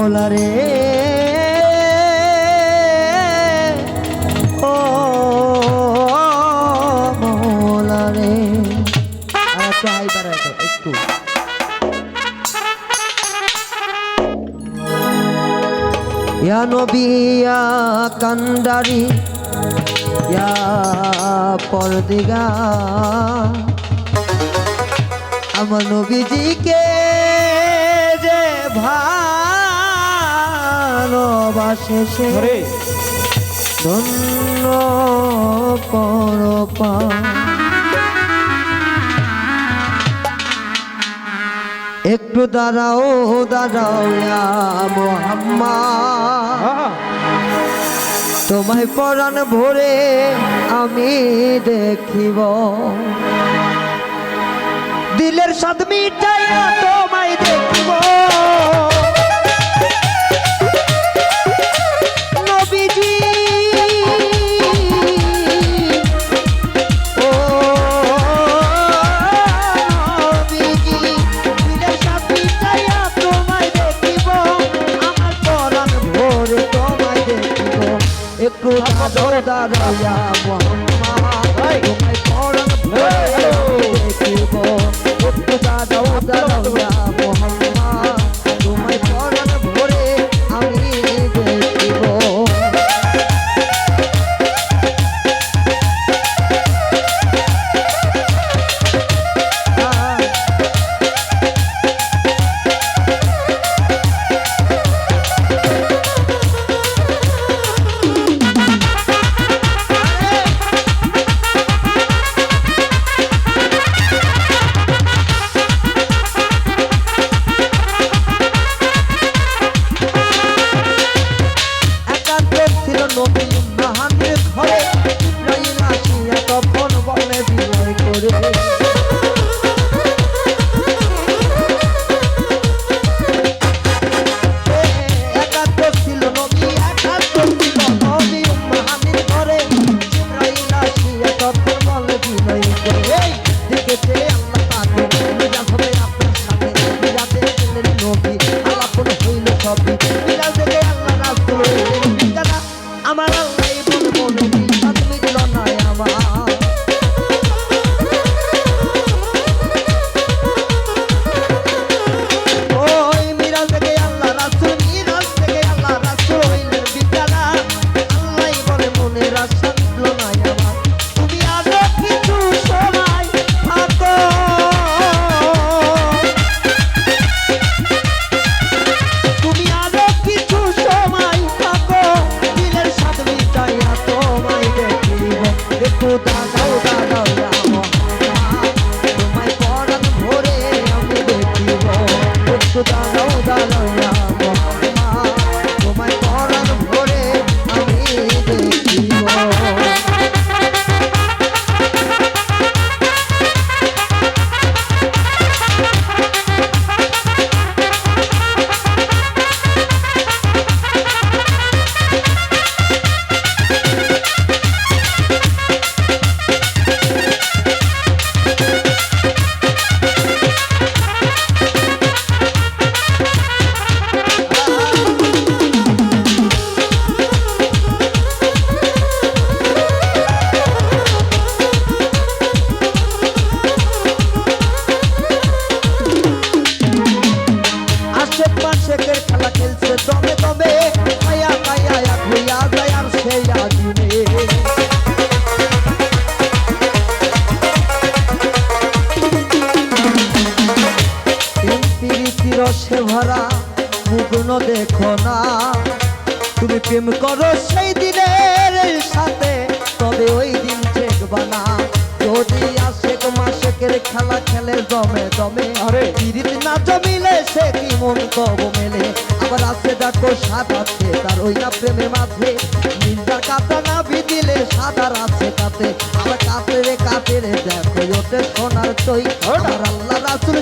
মাওলা রে। ও, মাওলা রে। আচ্ছা, একটু হাই একটু। ইয়া নবী কান্দারি আমার নবীজিকে যে ভাই সে ধরে ধন্য করপা একটু দাঁড়াও দাঁড়াও মোহাম্মা তোমায় পরাণ ভরে আমি দেখিব। দিলের সাদ মিটাইয়া তোমায় দেখিব। দাঁড়াইয়া মোহাম্মদ নবী মাহানের ঘরে আসিয়া তখন বলে বিনয় করে। রসে ভরা মুগ্ন দেখো না। তুমি প্রেম করো সেই দিনের সাথে তবে ওই দিন দেখবা না। যদি আশেক মাসেকের খেলা খেলে দমে দমে আরে। পিরিত না জমিলে সে কি মন কব মেলে? আবার আছে দেখো সাত আছে তার ওই না প্রেমের মাঝে। নিন্দার কাতা না বিদিলে সাদার আছে কাতে আবার কাতে রে কাতে রে দেখো ওতে সোনার চই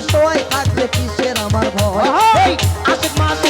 নিশ্চয় থাকবে কিসের আমার ভয়? আশেক মাসে